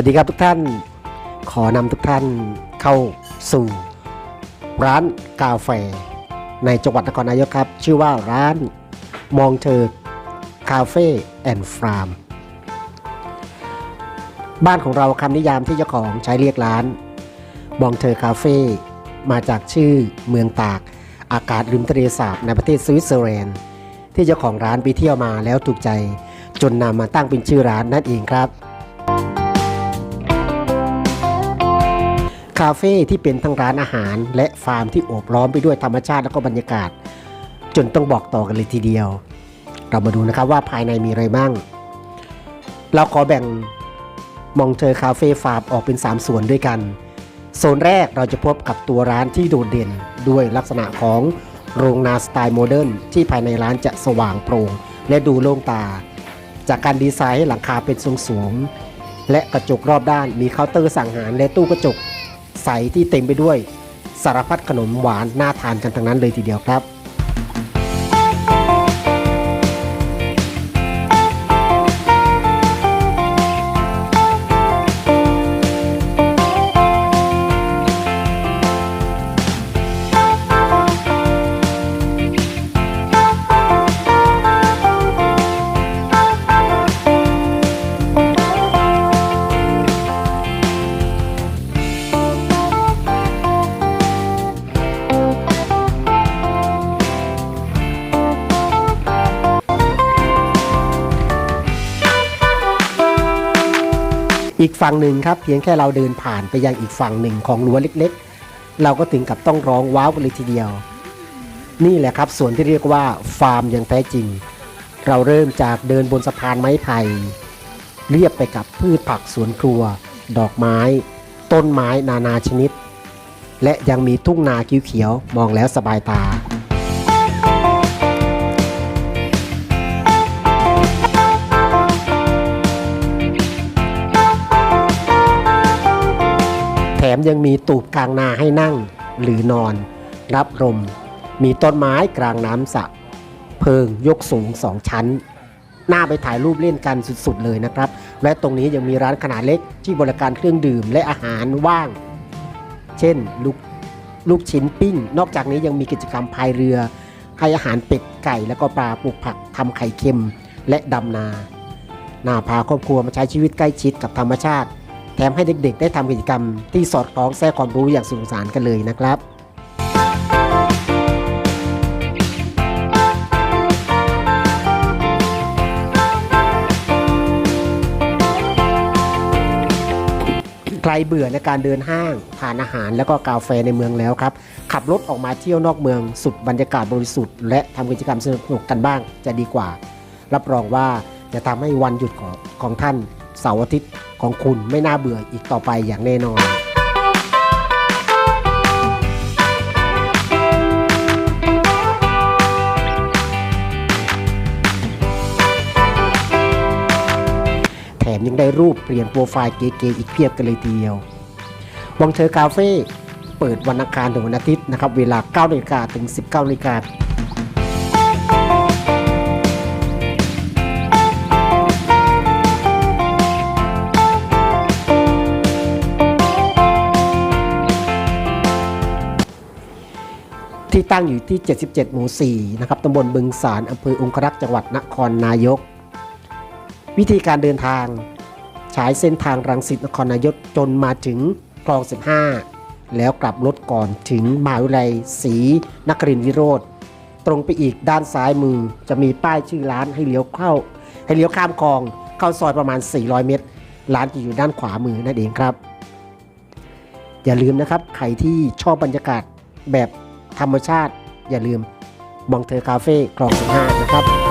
วัสดีครับทุกท่าน ขอนำทุกท่านเข้าสู่ ร้านกาแฟ ในจังหวัดนครนายกครับ ชื่อว่าร้านมองเธอคาเฟ่แอนด์ฟาร์มบ้านของเราคำนิยามที่เจ้าของใช้เรียกร้าน มองเธอคาเฟ่มาจากชื่อเมืองตาก อากาศริมทะเลสาบในประเทศสวิตเซอร์แลนด์ที่เจ้าของร้านไปเที่ยวมาแล้วถูกใจ จนนำมาตั้งเป็นชื่อร้านนั่นเองครับ คาเฟ่ที่เป็นทั้งร้านอาหาร และฟาร์มที่โอบล้อมไปด้วยธรรมชาติและก็บรรยากาศ จนต้องบอกต่อกันเลยทีเดียว เรามาดูนะครับว่าภายในมีอะไรบ้าง เราขอแบ่งมองเธอคาเฟ่ฟาร์มออกเป็น 3 ส่วนด้วยกัน โซนแรกเราจะพบกับตัวร้านที่โดดเด่นด้วยลักษณะของโรงนาสไตล์โมเดิร์นที่ภายในร้านจะสว่างโปร่งและดูโล่งตา จากการดีไซน์ให้หลังคาเป็นทรงสูงและกระจกรอบด้านมีเคาน์เตอร์สั่งอาหารและตู้กระจก ใสที่เต็มไปด้วยสารพัดขนมหวานน่าทานกันทั้งนั้นเลยทีเดียวครับ อีกฝั่งหนึ่งครับเพียงแค่เราเดินผ่านไปยังอีกฝั่งหนึ่งของรั้วเล็กๆ เราก็ถึงกับต้องร้องว้าวกันเลยทีเดียว นี่แหละครับส่วนที่เรียกว่าฟาร์มอย่างแท้จริง เราเริ่มจากเดินบนสะพานไม้ไผ่เรียบไปกับพืชผักสวนครัว ดอกไม้ ต้นไม้นานาชนิด และยังมีทุ่งนาเขียวๆมองแล้วสบายตา มยังมีตูบกลางนาให้นั่งหรือนอน รับลมมีต้นไม้กลางน้ำสระเพิงยกสูงสองชั้นน่าไปถ่ายรูปเล่นกันสุดๆ เลยนะครับ และตรงนี้ยังมีร้านขนาดเล็กที่บริการเครื่องดื่มและอาหารว่าง เช่นลูกลูกชิ้นปิ้ง นอกจากนี้ยังมีกิจกรรมพายเรือ ให้อาหารเป็ดไก่แล้วก็ปลาปลูกผักทำไข่เค็มและดำนาน่าพาครอบครัวมาใช้ชีวิตใกล้ชิดกับธรรมชาติ แถมให้เด็กๆ ได้ทำกิจกรรมที่สอดคล้องแทรกความรู้อย่างสนุกสนานกันเลยนะครับใครเบื่อในการเดินห้างทานอาหารแล้วก็กาแฟในเมืองแล้วครับ ขับรถออกมาเที่ยวนอกเมืองสุดบรรยากาศบริสุทธิ์และทำกิจกรรมสนุกๆกันบ้างจะดีกว่า รับรองว่าจะทำให้วันหยุดของของท่านเสาร์อาทิตย์ ของคุณไม่น่าเบื่ออีกต่อไปอย่างแน่นอน แถมยังได้รูปเปลี่ยนโปรไฟล์เก๋ๆอีกเพียบกันเลยทีเดียววังเธอคาเฟ่เปิดวันอังคารถึงวันอาทิตย์นะครับ เวลา9นาฬิกาถึง 19นาฬิกา ตั้งอยู่ที่ 77 หมู่ 4 นะครับตำบลบึงสารอำเภอองครักษ์จังหวัดนครนายก วิธีการเดินทางใช้เส้นทางรังสิตนครนายกจนมาถึงคลอง 15 แล้วกลับรถก่อนถึงมหาวิทยาลัยศรีนครินทรวิโรธตรงไปอีกด้านซ้ายมือจะมีป้ายชื่อร้านให้เลี้ยวเข้า ให้เลี้ยวข้ามคลองเข้าซอยประมาณ 400 เมตร ร้านจะอยู่ด้านขวามือนั่นเองครับ อย่าลืมนะครับใครที่ชอบบรรยากาศแบบ ธรรมชาติ อย่าลืมมองเธอคาเฟ่คลอง 15 นะครับ